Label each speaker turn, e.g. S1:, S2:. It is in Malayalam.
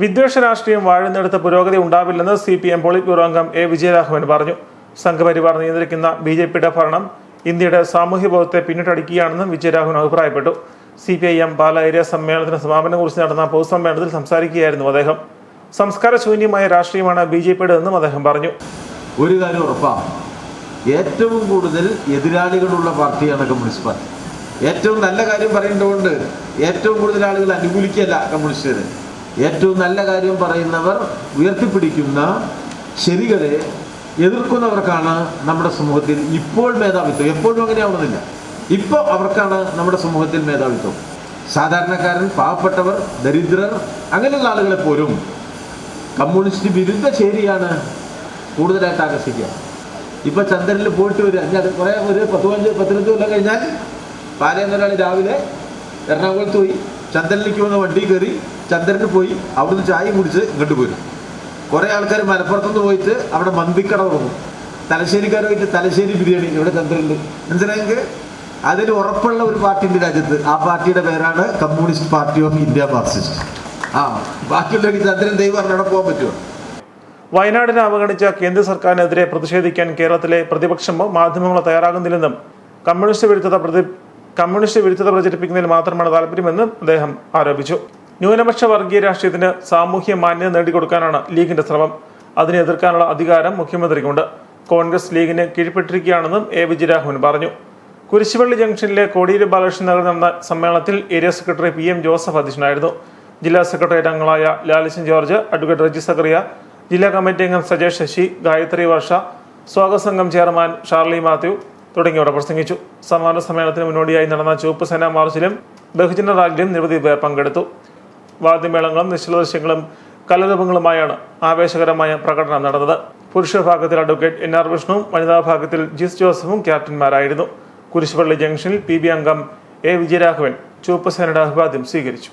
S1: വിദ്വേഷ രാഷ്ട്രീയം വാഴുന്നിടത്ത് പുരോഗതി ഉണ്ടാവില്ലെന്ന് C P M polit bureau അംഗം എ വിജയരാഘവൻ പറഞ്ഞു. സംഘപരിവാർ നിയന്ത്രിക്കുന്ന ബി ജെ പിയുടെ ഭരണം ഇന്ത്യയുടെ സാമൂഹ്യ ബോധത്തെ പിന്നിട്ടടിക്കുകയാണെന്നും വിജയരാഘവൻ അഭിപ്രായപ്പെട്ടു. C P I M Pala area സമ്മേളനത്തിന് സമാപനം കുറിച്ച് നടന്ന പൊതുസമ്മേളനത്തിൽ സംസാരിക്കുകയായിരുന്നു അദ്ദേഹം. സംസ്കാര ശൂന്യമായ രാഷ്ട്രീയമാണ് ബി ജെ പിയുടെ എന്നും അദ്ദേഹം പറഞ്ഞു.
S2: ഒരു കാര്യം ഉറപ്പാണ് ഏറ്റവും കൂടുതൽ എതിരാളികളുള്ള പാർട്ടിയാണ് കമ്മ്യൂണിസ്റ്റ് പാർട്ടി ഏറ്റവും നല്ല കാര്യം പറയേണ്ടതുകൊണ്ട് ഏറ്റവും കൂടുതൽ ആളുകൾ അനുകൂലിക്കല്ല കമ്മ്യൂണിസ്റ്റുകാരെ. ഏറ്റവും നല്ല കാര്യം പറയുന്നവർ ഉയർത്തിപ്പിടിക്കുന്ന ശരികളെ എതിർക്കുന്നവർക്കാണ് നമ്മുടെ സമൂഹത്തിൽ ഇപ്പോൾ മേധാവിത്വം. എപ്പോഴും അങ്ങനെയാവുന്നില്ല ഇപ്പോൾ അവർക്കാണ് നമ്മുടെ സമൂഹത്തിൽ മേധാവിത്വം. സാധാരണക്കാരൻ പാവപ്പെട്ടവർ ദരിദ്രർ അങ്ങനെയുള്ള ആളുകളെ പോലും കമ്മ്യൂണിസ്റ്റ് വിരുദ്ധ ശരിയാണ് കൂടുതലായിട്ട് ആകർഷിക്കുക. ഇപ്പൊ ചന്ദ്രനിൽ പോയിട്ട് വരിക ഞാൻ കുറെ ഒരു പത്ത് പതിനഞ്ച് പത്തിനഞ്ച് കൊല്ലം കഴിഞ്ഞാൽ പാലയം ഒരാൾ രാവിലെ എറണാകുളത്ത് പോയി. ചന്ദ്രനിലേക്ക് വന്ന വണ്ടി കയറി ചന്ദ്രന് പോയി അവിടുന്ന് ചായ കുടിച്ച് ഇങ്ങോട്ട് പോരും. കുറെ ആൾക്കാർ മലപ്പുറത്തുനിന്ന് പോയിട്ട് അവിടെ മന്തിക്കട തുടങ്ങും. തലശ്ശേരിക്കാർ പോയിട്ട് തലശ്ശേരി ബിരിയാണി ഇവിടെ ചന്ദ്രനുണ്ട് മനസ്സിലായെങ്കിൽ അതിന് ഉറപ്പുള്ള ഒരു പാർട്ടി ഉണ്ട് രാജ്യത്ത്. ആ പാർട്ടിയുടെ പേരാണ് communist party of India Marxist. ആ ബാക്കിയുള്ളവർ ചന്ദ്രൻ ദൈവം അവിടെ പോകാൻ പറ്റുമോ?
S1: വയനാടിനെ അവഗണിച്ച കേന്ദ്ര സർക്കാരിനെതിരെ പ്രതിഷേധിക്കാൻ കേരളത്തിലെ പ്രതിപക്ഷം മാധ്യമങ്ങൾ തയ്യാറാകുന്നില്ലെന്നും കമ്മ്യൂണിസ്റ്റ് വിരുദ്ധത പ്രതി കമ്മ്യൂണിസ്റ്റ് വിരുദ്ധത പ്രചരിപ്പിക്കുന്നതിൽ മാത്രമാണ് താല്പര്യമെന്നും അദ്ദേഹം ആരോപിച്ചു. ന്യൂനപക്ഷ വർഗീയ രാഷ്ട്രീയത്തിന് സാമൂഹ്യ മാന്യത നേടിക്കൊടുക്കാനാണ് ലീഗിന്റെ ശ്രമം. അതിനെ എതിർക്കാനുള്ള അധികാരം മുഖ്യമന്ത്രിക്കുണ്ട്. കോൺഗ്രസ് ലീഗിന് കീഴ്പ്പെട്ടിരിക്കുകയാണെന്നും എ വിജയരാഘവൻ പറഞ്ഞു. കുരിശുപള്ളി ജംഗ്ഷനിലെ കോടിയേരി ബാലകൃഷ്ണൻ നഗർ നടന്ന സമ്മേളനത്തിൽ area secretary P M Joseph അധ്യക്ഷനായിരുന്നു. ജില്ലാ സെക്രട്ടറി അംഗങ്ങളായ Lalison George advocate Reji Zachariah ജില്ലാ കമ്മിറ്റി അംഗം സജേഷ് ശശി ഗായത്രി വർഷ സ്വാഗത സംഘം ചെയർമാൻ ഷാർലി മാത്യു തുടങ്ങിയവർ പ്രസംഗിച്ചു. സമാപന സമ്മേളനത്തിന് മുന്നോടിയായി നടന്ന ചുവപ്പ് സേനാ മാർച്ചിലും ബഹുജന റാലിയിലും നിരവധി പേർ പങ്കെടുത്തു. വാദ്യമേളങ്ങളും നിശ്ചല ദൃശ്യങ്ങളും കലരൂപങ്ങളുമായാണ് ആവേശകരമായ പ്രകടനം നടന്നത്. പുരുഷ വിഭാഗത്തിൽ അഡ്വക്കേറ്റ് എൻ ആർ വിഷ്ണുവും വനിതാ വിഭാഗത്തിൽ ജിസ് ജോസഫും ക്യാപ്റ്റന്മാരായിരുന്നു. കുരിശുപള്ളി ജംഗ്ഷനിൽ പി ബി അംഗം എ വിജയരാഘവൻ ചുവപ്പ് സേനയുടെ അഭിവാദ്യം സ്വീകരിച്ചു.